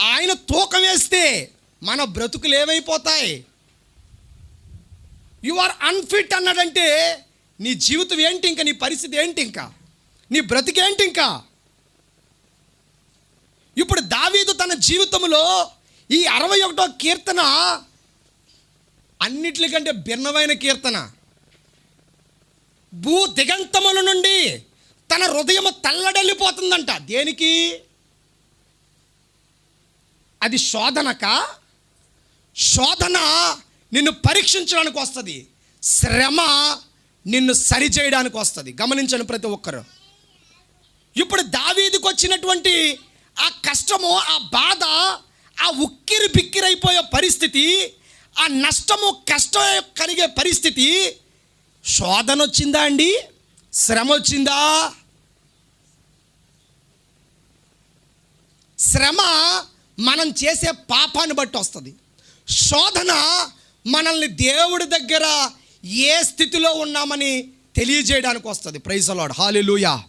ఆయన తూకం వేస్తే మన బ్రతుకులు ఏమైపోతాయి? యు ఆర్ అన్ఫిట్ అన్నాడంటే నీ జీవితం ఏంటి ఇంకా? నీ పరిస్థితి ఏంటి ఇంకా? నీ బ్రతికేంటి ఇంకా? ఇప్పుడు దావీదు తన జీవితంలో ఈ అరవై ఒకటో కీర్తన అన్నిటికంటే భిన్నమైన కీర్తన. భూ దిగంతముల నుండి తన హృదయం తల్లడల్లిపోతుందంట. దేనికి? అది శోధనక? శోధన నిన్ను పరీక్షించడానికి వస్తుంది. శ్రమ నిన్ను సరిచేయడానికి వస్తుంది. గమనించను ప్రతి ఒక్కరు. ఇప్పుడు దావీదికి వచ్చినటువంటి ఆ కష్టము ఆ బాధ ఆ ఉక్కిరి బిక్కిరైపోయే పరిస్థితి ఆ నష్టము కష్టం కలిగే పరిస్థితి శోధన వచ్చిందా అండి? శ్రమ వచ్చిందా? శ్రమ మనం చేసే పాపాన్ని బట్టి వస్తుంది. శోధన మనల్ని దేవుడి దగ్గర ఏ స్థితిలో ఉన్నామని తెలియజేయడానికి వస్తుంది. ప్రైజ్ అలాడ్ హాలెలూయా